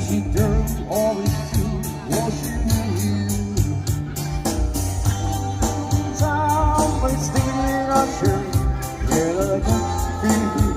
she turned always to was you. Somebody's thinking of Sherry, yeah, I can feel